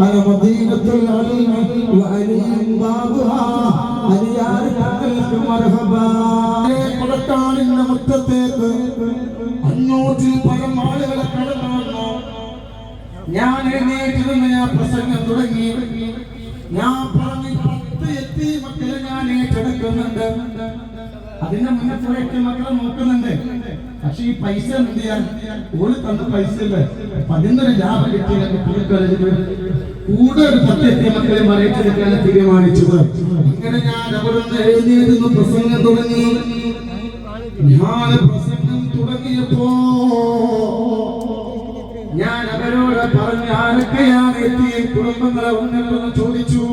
മദീനത്തുൽ അലീം വഅലിയും ബാബുഹാ. അലിയാർ തങ്ങൾക്ക് മർഹബ. കൊടക്കാടിന്റെ മുറ്റത്തേക്ക് അഞ്ഞൂറ്റിൽ പരം ആളുകളെ കടന്നു ഞാൻ എഴുന്നേറ്റിരുന്ന് ഞാൻ പ്രസംഗം തുടങ്ങി. ഞാൻ പറഞ്ഞു പത്ത് എത്തി മക്കളെ ഞാൻ ഏറ്റെടുക്കുന്നുണ്ട്. അതിന്റെ മുന്നേ എട്ട് മക്കളെ നോക്കുന്നുണ്ട്. പക്ഷെ ഈ പൈസ എന്ത് ചെയ്യാൻ? ഓൾ തന്ന പൈസ ഇല്ല പതിനൊരു ലാഭം കിട്ടിയില്ല. കിട്ടിയ കൂടെ ഒരു എത്തിയ മക്കളെ മറിയിച്ചെടുക്കാൻ തീരുമാനിച്ചത്. ഇങ്ങനെ ഞാൻ അവരൊന്ന് എഴുന്നേറ്റുന്ന പ്രസംഗം തുടങ്ങി. ഞാൻ പ്രസംഗം തുടങ്ങിയപ്പോ ഞാൻ അവരോട് പറഞ്ഞു ആരൊക്കെയാണ് എത്തിയ കുടുംബങ്ങളെ ഉണ്ടെന്ന് ചോദിച്ചു.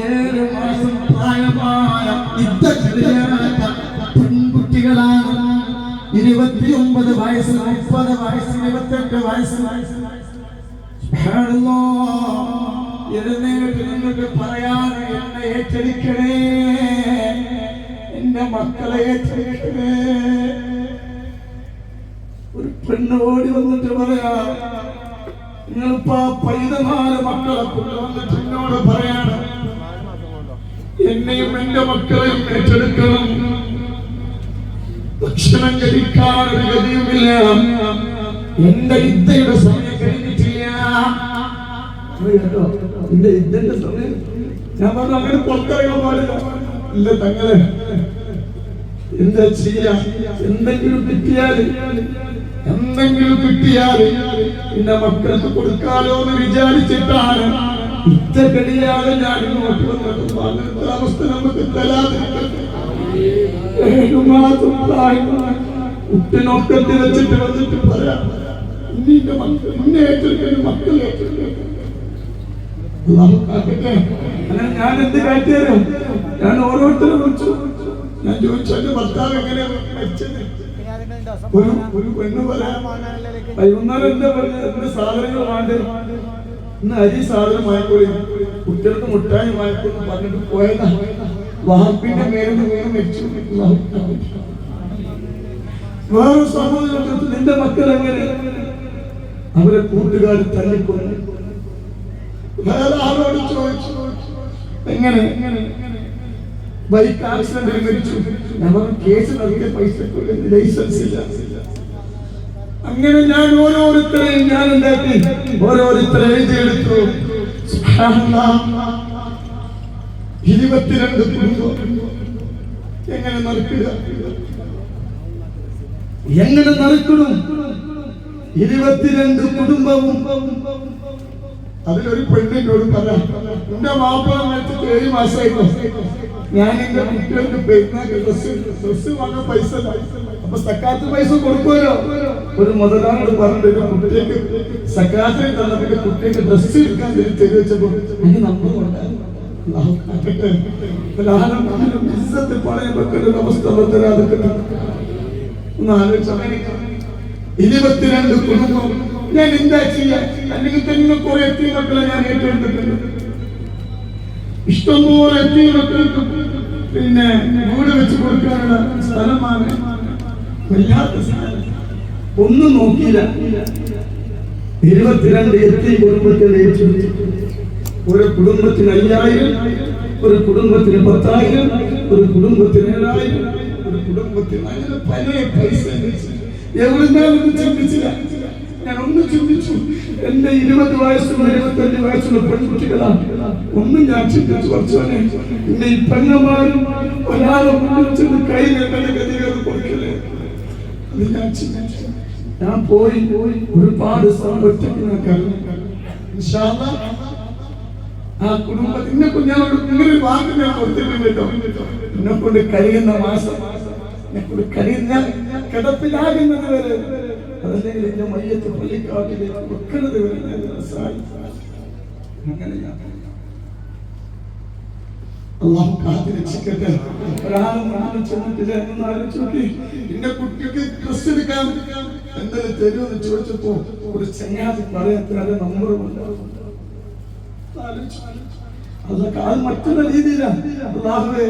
ഏഴ് മാസം പ്രായമായ യുദ്ധ ഇരുപത്തിയൊമ്പത് വയസ്സ് മുപ്പത് വയസ്സ് ഇരുപത്തെട്ട് വയസ്സ്. എഴുന്നേറ്റ് നിന്നിട്ട് പറയാൻ എന്നെ ഏറ്റെടുക്കണേ. എന്റെ മക്കളെ ഏറ്റെടുക്കണേ. ഒരു പെണ്ണ് ഓടി വന്നിട്ട് പറയാ നിങ്ങളിപ്പോ പൈതനാല് മക്കളെ കൊണ്ടുവന്നിട്ട് എന്നോട് പറയാണ് എന്നെയും എന്റെ മക്കളെയും ഏറ്റെടുക്കണം. ഭക്ഷണം കഴിക്കാൻ ഒരു ഗതിയുമില്ല എന്റെ ഇത്തയുടെ സമയം കഴിഞ്ഞിട്ടില്ല. കേട്ടോ. എന്റെ ഇത്തന്റെ സമയം. ഞാൻ പറഞ്ഞു അങ്ങനെ പുറത്തിറങ്ങാൻ പാടില്ല. ഇല്ല തങ്ങളെ എന്താ ചെയ്യാ? എന്തെങ്കിലും കിട്ടിയാൽ എന്തെങ്കിലും കിട്ടിയാൽ എന്റെ മക്കൾക്ക് കൊടുക്കാലോ എന്ന് വിചാരിച്ചിട്ടാണ് ഇത്ത കഴിയാതെ ഞാൻ ഇങ്ങോട്ട് വന്നത്. അവസ്ഥ നമുക്ക് തരാതിരിക്കട്ടെ. കുട്ടിനൊക്കത്തിൽ വെച്ചിട്ട് വന്നിട്ട് പറയാം. നിന്റെ മക്കൾ മക്കൾ മുന്നേറ്റെടുക്കുന്ന മക്കൾ ഞാൻ എന്ത് കാട്ടിയാലും ഞാൻ ഓരോരുത്തരെ വിളിച്ചു. ഞാൻ ചോദിച്ചു എന്റെ ഭർത്താവ് എങ്ങനെ ഒരു എന്താ പറഞ്ഞത്? ഇന്ന് സാധനങ്ങൾ വേണ്ടേ. ഇന്ന് അരി സാധനം വാങ്ങിക്കോളി കുട്ടികൾക്ക് മുട്ടായി വാങ്ങിക്കോളൂ പറഞ്ഞിട്ട് പോയതാ. വാപ്പിന്റെ മേലിൽ വീണ് മരിച്ചു. വേറെ സഹോദരൻ നിന്റെ മക്കൾ എങ്ങനെ? അവരെ കൂട്ടുകാർ തല്ലിക്കൊന്നു വേറെ ആളോട് ചോദിച്ചു? എങ്ങനെ? ബൈക്ക് ആക്സിഡന്റിൽ മരിച്ചു. നമ്മൾ കേസ് നൽകിയ പൈസ ലൈസൻസ് ഇല്ല. അങ്ങനെ ഞാൻ ഓരോരുത്തരെയും ഞാൻ ഉണ്ടാക്കി ഓരോരുത്തരെ എഴുതിയെടുത്തു. ഇരുപത്തിരണ്ട് കുടുംബം. എങ്ങനെ നടക്കുക എങ്ങനെ നടക്കണം ഇരുപത്തിരണ്ട് കുടുംബവും. അതിലൊരു പെണ്ണിനോട് പറയാം എന്റെ മാപ്പിള മരിച്ചിട്ട് ഏഴ് മാസമായിരുന്നു ഞാൻ എന്റെ കുട്ടികൾക്ക് പെരുന്നാൾക്ക് ഡ്രസ് ഡ്രസ് വാങ്ങാൻ പൈസ. അപ്പൊ സക്കാത്ത് പൈസ കൊടുക്കുമല്ലോ. ഒരു മുതലാളോട് പറഞ്ഞിട്ട് ഒരു കുട്ടിക്ക് സക്കാത്തിന് തന്നെ കുട്ടിക്ക് ഡ്രസ് എടുക്കാൻ തിരിച്ചു വെച്ചപ്പോ എനിക്ക് നമ്മൾ കൊണ്ടായിരുന്നു ഇരുപത്തിരണ്ട് കുടുംബം ഞാൻ എന്താ ചെയ്യാ? അല്ലെങ്കിൽ തന്നെ കുറെ എത്തി മക്കളെ ഞാൻ ഏറ്റെടുത്തിട്ടുണ്ട്. ഇഷ്ടംപോലെ എത്തി മക്കൾക്ക് പിന്നെ വീട് വെച്ച് കൊടുക്കാനുള്ള സ്ഥലമാണ് വല്ലാത്ത സ്ഥലം. ഒന്നും നോക്കിയില്ല. ഇരുപത്തിരണ്ട് എത്തി കുടുംബത്തിൽ ഒരു കുടുംബത്തിന് അയ്യായിരം ഒരു കുടുംബത്തിന് പത്തായിരം ഒരു കുടുംബത്തിന് ഏഴായിരം ഒരു കുടുംബത്തിന് ചിന്തിച്ചില്ല ഞാൻ ഒന്ന് ചിന്തിച്ചു എന്റെ ഇരുപത് വയസ്സുള്ള ഇരുപത്തഞ്ച് വയസ്സുള്ള പെൺകുട്ടികളാ. ഒന്നും ഞാൻ ചിന്തിച്ചു കുറച്ചോനെ എന്റെ ഈ പെണ്ണമാരും ഒരാളെ മുന്നിൽ ചെന്ന് കൈ കൊടുക്കലേ. ഞാൻ ചിന്തിച്ചു. ഞാൻ പോയി ഒരുപാട് സമ്പത്തിക്കുന്ന കാരണം ആ കുടുംബത്തിനെ കുഞ്ഞാളോട് ഇങ്ങനെ വാക്ക് ഞാൻ കൊടുത്തിട്ടുണ്ട് കേട്ടോ എന്നെ കൊണ്ട് കഴിയുന്ന മാസം എന്നെ കൊണ്ട് കഴിയുന്ന കിടപ്പിലാകുന്നത് വരെ അതല്ലെങ്കിൽ എന്റെ മയ്യത്ത് പള്ളിക്കാട്ടിലേക്ക് വെക്കുന്നത് വരെ ഞാൻ അങ്ങനെ ഞാൻ അള്ളാഹു എന്റെ കുട്ടിക്ക് എന്തെങ്കിലും തരുമെന്ന് ചോദിച്ചപ്പോ ഒരു ചങ്ങാതി പറയാത്ത നമ്പറും അതൊക്കെ അത് രീതിയിലാണ് അള്ളാഹുവേ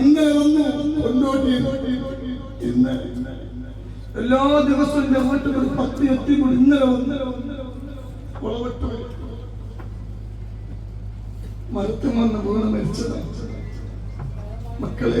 ഇന്നലെ കൊണ്ടോട്ടി. എല്ലാ ദിവസവും വീട്ടിൽ ഒരു പത്ത് എത്തി കൂടി ഇന്നലെ വന്ന് കുളവട്ട് മരത്തും വന്ന് വീണ് മരിച്ചതാണ് മക്കളെ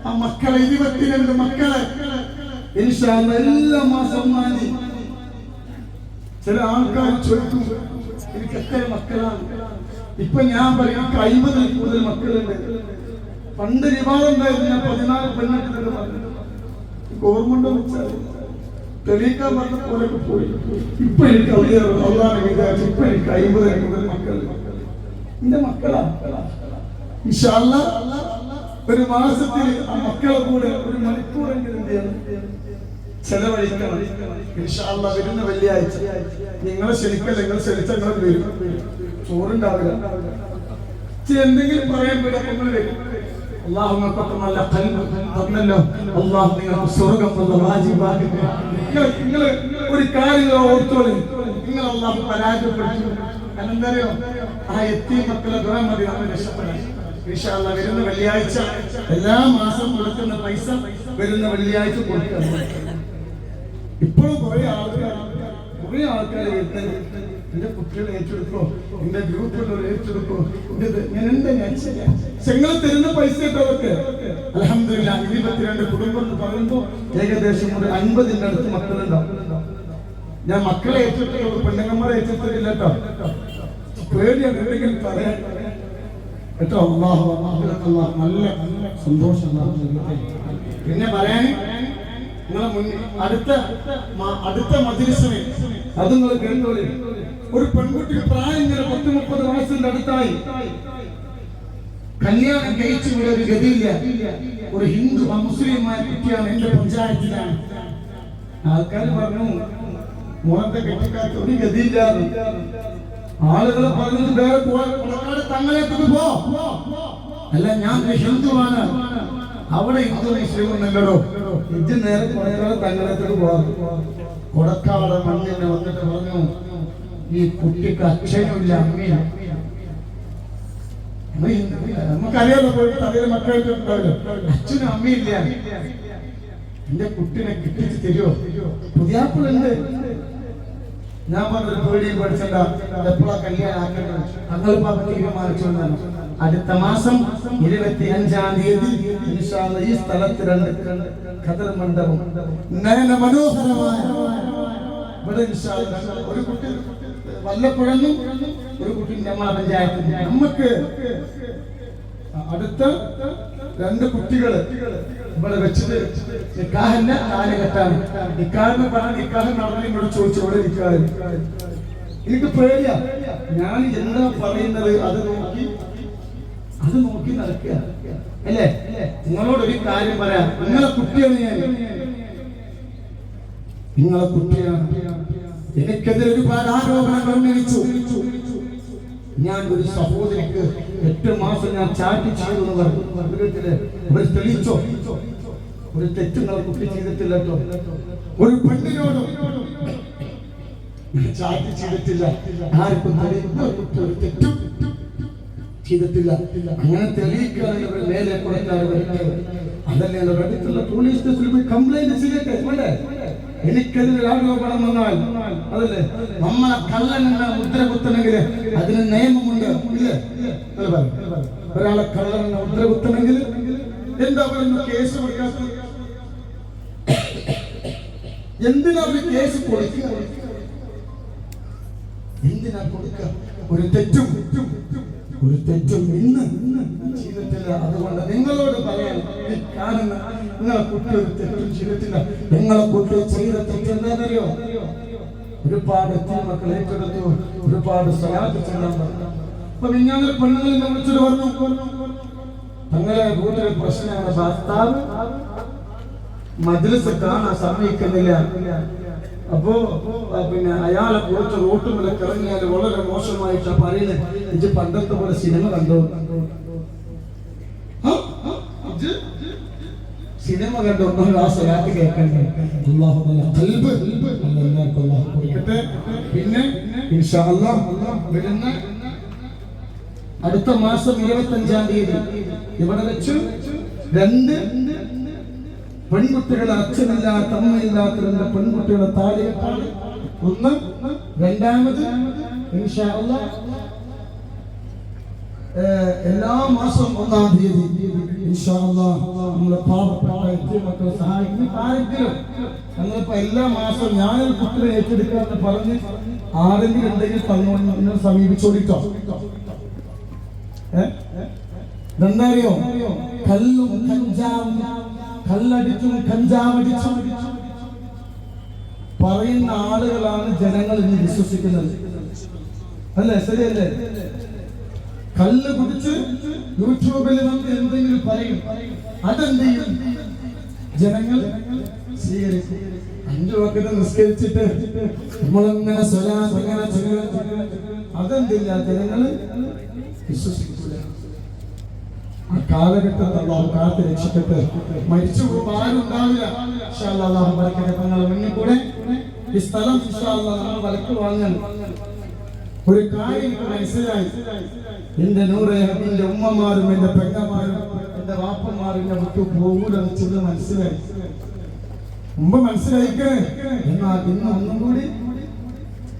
ആ മക്കളെ ഇരുപത്തിരണ്ട് മക്കളെ. എല്ലാ മാസം മാനി ചില ആൾക്കാർ ചോദിക്കും എനിക്ക് എത്ര മക്കളാണ്? ഇപ്പൊ ഞാൻ പറയും എനിക്ക് അയിമ്പതിൽ കൂടുതൽ മക്കളുണ്ട്. പണ്ട് വിവാദം ഉണ്ടായിരുന്നു ഞാൻ പതിനാല് പെണ്ണുണ്ട് ഗവൺമെന്റ് തെളിയിക്കാൻ പറഞ്ഞ പോലെയൊക്കെ പോയി. ഇപ്പൊ എനിക്ക് അള്ളാഹ് വിചാരിച്ചു ഇപ്പൊ എനിക്ക് അമ്പതിൽ കൂടുതൽ മക്കൾ എന്റെ മക്കളാ? ഒരു മാസത്തിൽ ആ മക്കളെ കൂടെ ഒരു എന്ത് ചെയ്യണം? ചെലവഴിക്കണം വരുന്ന വെള്ളിയാഴ്ച. നിങ്ങൾ ശരിക്കല്ല നിങ്ങൾ നിങ്ങൾ വരും. ചോറുണ്ടാവില്ല. എന്തെങ്കിലും പറയാൻ പറ്റും തന്നല്ലോ. നിങ്ങൾക്ക് നിങ്ങൾ ഒരു കാര്യം നിങ്ങൾ പരാജയപ്പെടുത്തി. ആ മക്കളെ വരുന്ന വെള്ളിയാഴ്ച. എല്ലാ മാസം കൊടുക്കുന്ന പൈസ വരുന്ന വെള്ളിയാഴ്ച കൊടുക്കണം ഇപ്പോഴും കുറെ ആൾക്കാർ കുറെ ആൾക്കാർ എന്റെ കുട്ടികളെ ഏറ്റെടുക്കോ എന്റെ ഗ്രൂപ്പുകൾ ഏറ്റെടുക്കോ ഞാൻ എന്താ ഞാൻ തരുന്ന പൈസ ഇട്ടവർക്ക് അലഹമില്ല ഇരുപത്തിരണ്ട് കുടുംബം എന്ന് പറയുമ്പോ ഏകദേശം ഒരു അൻപതിന്റെ അടുത്ത് മക്കളുണ്ടാവും. ഞാൻ മക്കളെ ഏറ്റെടുത്തുള്ളൂ പെണ്ണുങ്ങന്മാരെ ഏറ്റെടുത്തിട്ടില്ല കേട്ടോ. പേടിയാണ് എന്തെങ്കിലും പറയാൻ. കേട്ടോ അള്ളാഹു അള്ളാഹു നല്ല സന്തോഷം. പിന്നെ പറയാൻ നിങ്ങളെ മുന്നിൽ അടുത്ത അടുത്ത മജിലിസിന് അത് നിങ്ങൾ കേട്ടോളി. ഒരു പെൺകുട്ടി പ്രായം ഇങ്ങനെ പത്ത് മുപ്പത് വയസ്സിന്റെ അടുത്തായി കല്യാണം കഴിച്ചു ഇവിടെ ഒരു ഗതിയില്ല. ഒരു ഹിന്ദു മുസ്ലിമായ കുട്ടിയാണ് എന്റെ പഞ്ചായത്തിലാണ്. ആൾക്കാർ പറഞ്ഞു മുഖത്തെ കെട്ടിക്കാത്ത ഒരു ഗതിയില്ല ആളുകൾ പറഞ്ഞു വേറെ തങ്ങളെ പോ. അല്ല ഞാൻ ഹിന്ദുവാണ്. അവിടെ ഹിന്ദു മുസ്ലിം ഒന്നല്ലടോ ഇത് നേരെ കുറേ തങ്ങളെത്തേക്ക് പോകാം കൊടക്കാവട മണ്ണിനെ വന്നിട്ട് പറഞ്ഞു ഈ കുട്ടിക്ക് അച്ഛനുമില്ല അമ്മയില്ല നമുക്കറിയാലോ പോയിട്ട് തലയിൽ മക്കളായിട്ട് ഉണ്ടാവില്ല. അച്ഛനും അമ്മയില്ല. എന്റെ കുട്ടിനെ കിട്ടിച്ച് തരുമോ പുതിയാപ്പിളുണ്ട് ഞാൻ പറഞ്ഞൊരു പേടിയും പഠിച്ചണ്ട എപ്പോഴാ കല്യാണം ആക്കേണ്ടത്? അങ്ങനെ പാപ്പ തീരുമാനിച്ചു എന്നാണ്. അടുത്ത മാസം ഇരുപത്തി അഞ്ചാം തീയതി ഈ സ്ഥലത്ത് രണ്ട് ഖദർ മണ്ഡപം. മനോഹരമായ ഇവിടെ ഒരു കുട്ടി വല്ലപ്പുഴന്നും ഒരു കുട്ടി നമ്മളെ പഞ്ചായത്തിൽ നമുക്ക് അടുത്ത രണ്ട് കുട്ടികൾ ഇവിടെ വെച്ചിട്ട് നിക്കാഹന്റെ കാലഘട്ടാണ് നിക്കാഹെന്ന് പറഞ്ഞ നിക്കാഹ് നടന്നു ഇവിടെ ചോദിച്ചു ഇവിടെ നിക്കാഹ് എനിക്ക് പേടിയാ. ഞാൻ എന്താ പറയുന്നത് അത് നോക്കി അത് നോക്കി നടക്കുക. അല്ലേ? നിങ്ങളോട് ഒരു കാര്യം പറയാം. നിങ്ങളെ കുട്ടിയാണ് ഞാൻ. നിങ്ങളെ കുട്ടിയാണ്. എനിക്കെതിരെ ഒരു ആരോപണങ്ങൾ ഉന്നയിച്ചു. ഞാൻ ഒരു സഹോദരിക്ക് എട്ട് മാസം ഞാൻ ചാറ്റ് ചെയ്തു എന്ന് തെളിയിച്ചോ? ഒരു തെറ്റ് നിങ്ങളെ കുട്ടി ചെയ്തിട്ടില്ല ഒരു പെണ്ണിനോടും ചാറ്റ് ചെയ്തിട്ടില്ല. ആർക്കും തെറ്റും ചെയ്തിട്ടില്ല. അങ്ങനെ തെളിയിക്കാൻ ഇവർ മേലെ കൊടുക്കാൻ അതല്ലേ അവർ അടുത്തുള്ള പോലീസ് സ്റ്റേഷനിൽ പോയി കംപ്ലൈന്റ് ചെയ്യട്ടെ വേണ്ടേ എനിക്കെതിരെ ആരോപണം വന്നാൽ അതല്ലേ? നമ്മളെ കള്ളനെന്ന മുദ്ര കുത്തണമെങ്കിൽ അതിന് നിയമമുണ്ട്. ഇല്ലേ. ഒരാളെ കള്ളനെന്ന മുദ്ര കുത്തണമെങ്കിൽ എന്താ പറയുന്നു കേസ് കൊടുക്കാത്ത എന്തിനാ ഒരു കേസ് കൊടുക്കുക? എന്തിനാ കൊടുക്കുക? ഒരു തെറ്റും ഒരു തെറ്റും ഇന്ന് ചെയ്തിട്ടില്ല അതുകൊണ്ട് നിങ്ങളോട് പറയാൻ കാണുന്ന നിങ്ങളെ കുട്ടി ഒരു തെറ്റും ചെയ്തിട്ടില്ല. നിങ്ങളെ കുട്ടി ചെയ്ത തെറ്റ് എന്താണെന്നറിയോ? ഒരുപാട് എത്തിയ മക്കൾ ഏറ്റെടുത്തു ഒരുപാട് സ്വലാത്ത് തങ്ങളെ കൂടുതൽ പ്രശ്നമാണ് ഭർത്താവ് മജ്ലിസ് കാണാൻ സമ്മതിക്കുന്നില്ല. അപ്പോ പിന്നെ അയാളെ കുറിച്ച് മുതൽ ഇറങ്ങിയാൽ വളരെ മോശമായിട്ടാ പറയുന്നത്. ഇത് പണ്ടത്തെ പോലെ സിനിമ കണ്ടോ? സിനിമ കണ്ട? ഒന്നും ക്ലാസ് രാത്രി കേൾക്കണ്ടേ? പിന്നെ വരുന്ന അടുത്ത മാസം ഇരുപത്തി അഞ്ചാം തീയതി. ഇവിടെ വെച്ച്? രണ്ട് പെൺകുട്ടികളെ അച്ഛനില്ലാത്ത അമ്മയില്ലാത്ത രണ്ട് പെൺകുട്ടികളെ താലികെട്ടാണ് ഒന്ന് രണ്ടാമത് എല്ലാ മാസം ഒന്നാം തീയതി നമ്മളെ പാവപ്പെട്ട എത്തിയ മക്കളെ സഹായിക്കുന്ന. ആരെങ്കിലും ഞങ്ങളിപ്പോ എല്ലാ മാസവും ഞാനൊരു കുട്ടിയെ ഏറ്റെടുക്കാന്ന് പറഞ്ഞ് ആരെങ്കിലും എന്തെങ്കിലും തന്നോണ്ട് എന്നെ സമീപിച്ചോളിട്ടോ. ഏ? ഇതെന്തറിയോ കല്ലും കല്ലടിച്ചും കഞ്ചാവടിച്ചും പറയുന്ന ആളുകളാണ് ജനങ്ങൾ ഇന്ന് വിശ്വസിക്കുന്നത്. അല്ലേ? ശരിയല്ലേ? കല്ല് കുടിച്ച് യൂട്യൂബിൽ നമുക്ക് എന്തെങ്കിലും പറയും. അതെന്ത് ചെയ്യും ജനങ്ങൾ സ്വീകരിക്കും. അഞ്ചു വക്കത്ത് നിസ്കരിച്ചിട്ട് നമ്മളങ്ങനെ. അതെന്തില്ല? ജനങ്ങൾ വിശ്വസിക്കൂല ആ കാലഘട്ടത്തിൽ അള്ളാഹു കാത്ത് രക്ഷിക്കട്ടെ മരിച്ചു പോകുമ്പോൾ ഉണ്ടാവില്ല. അള്ളാഹു ബറക്കട്ടെ തങ്ങളെ മുന്നിൽ കൂടെ ഈ സ്ഥലം നമ്മൾ വിലക്ക് വാങ്ങാൻ ഒരു കാര്യം മനസ്സിലായി. എന്റെ നൂറ് എന്റെ ഉമ്മമാരും എന്റെ പെങ്ങന്മാരും എന്റെ വാപ്പന്മാരും എന്നെ വിട്ടു പോകൂലെന്ന് ചെന്ന് മനസ്സിലായി. മുമ്പ് മനസ്സിലായിക്കേ എന്നാൽ ഇന്ന് ഒന്നും കൂടി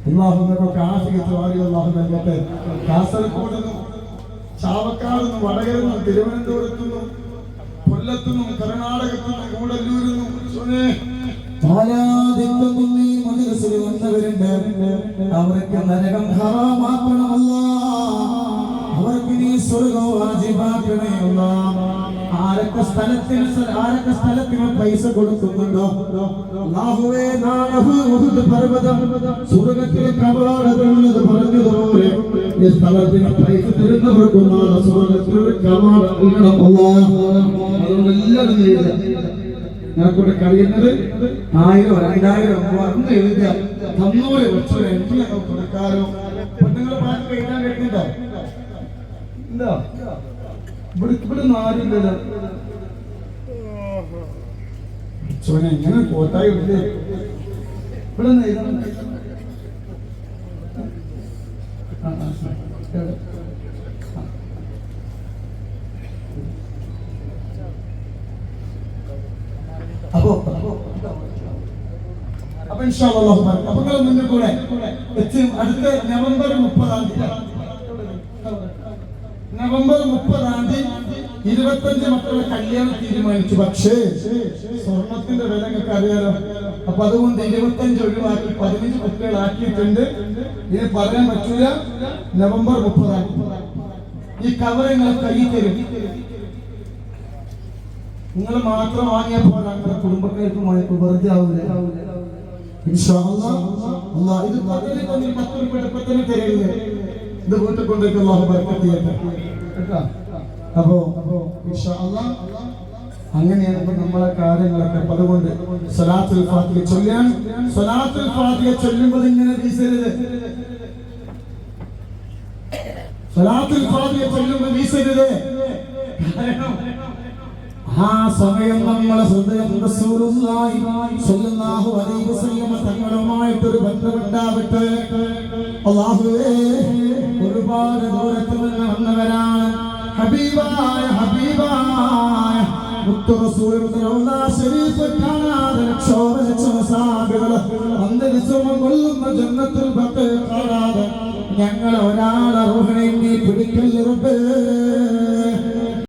അള്ളാഹു ആഫിയത്ത് വാരി അള്ളാഹു നൽകട്ടെ. കാസർഗോഡ് ചാവക്കാട് നിന്നും വടകര നിന്നും തിരുവനന്തപുരത്തു നിന്നും കൊല്ലത്തു നിന്നും കർണാടകത്തു നിന്നും കൂടല്ലൂരിൽ നിന്നും വന്നവരുണ്ട്. അവർക്ക് നരകം ഹറാമാക്കണമല്ല. അവർക്ക് നീ സ്വർഗം വാജിബാക്കണമല്ല ആരൊക്കെ സ്ഥലത്തിന് സ്ഥ- ആരൊക്കെ സ്ഥലത്തിന് പൈസ കൊടുക്കുന്നുണ്ടോ? അല്ലാഹുവേ നാളെ പർവതം സ്വർഗത്തിലെ കവാടതുള്ളത് പറഞ്ഞതുപോലെ ഈ സ്ഥലത്തിന് പൈസ തരുന്നവർക്കും നാളെ സ്വർഗത്തിൽ ഒരു കവാടം. അതുകൊണ്ട് എല്ലാവരും ഞങ്ങൾക്കൂടെ കഴിയുന്നത് ആയിരം രണ്ടായിരം വന്ന് എഴുതിയ തന്നൂറ് വെച്ചോ എനിക്ക് കൊടുക്കാരോ പെണ്ണുങ്ങൾ പാട്ട് കഴിക്കാൻ കഴിയുന്നുണ്ടോ ഉണ്ടോ ഇവിടെ ഇവിടെ ചോനെ എങ്ങനെ കോട്ടായി ഇവിടെ. എവിടെ? അപ്പോ അപ്പൊ ഇൻഷാ. അപ്പൊ നിങ്ങൾ മുന്നിൽ കൂടെ അടുത്ത നവംബർ മുപ്പതാം തീയതി നവംബർ മുപ്പതാം തീയതി ഇരുപത്തഞ്ച് മക്കളുടെ കല്യാണം തീരുമാനിച്ചു. പക്ഷേ സ്വർണത്തിന്റെ വില നിങ്ങൾക്ക് അറിയാലോ? അപ്പൊ അതുകൊണ്ട് ഇരുപത്തഞ്ച് ഒഴിവാക്കി പതിനഞ്ച് കുട്ടികളാക്കിയിട്ടുണ്ട് ഇനി പറയാൻ പറ്റൂല. നവംബർ മുപ്പതാം ഈ കവർ നിങ്ങളെ കൈ തരും. നിങ്ങൾ മാത്രം വാങ്ങിയ പോലെ നിങ്ങളുടെ കുടുംബക്കാർക്ക് വെറുതെ ആവില്ല ഇത് പതിന് പതിന് പത്ത് രൂപ പെട്ടെന്ന് തരരുത്. ഇത് വീട്ടിൽ കൊണ്ടേക്ക് അള്ളാഹു ബർക്കത്ത് ചെയ്യട്ടെ. കേട്ടോ? അപ്പോ അങ്ങനെയാണ് ഇപ്പൊ നമ്മളെ കാര്യങ്ങളൊക്കെ. അപ്പൊ അതുകൊണ്ട് സലാത്തുൽ ഫാത്തിഹ ചൊല്ലാൻ സലാത്തുൽ ഫാത്തിഹ ചൊല്ലുമ്പോൾ ഇങ്ങനെ വീസരുത്. സലാത്തുൽ ഫാത്തിഹ ചൊല്ലുമ്പോൾ വീസരുത്. കാരണം ആ സമയം നമ്മളെ ഹൃദയം തങ്ങളുമായിട്ടൊരു ബന്ധമുണ്ടാവട്ടെ. അല്ലാഹുവേ ഒരുപാട് ദൂരത്ത് നിന്ന് വന്നവരാണ്. ഹബീബായ ഹബീബായ ഞങ്ങൾ റൗള ശരീഫ്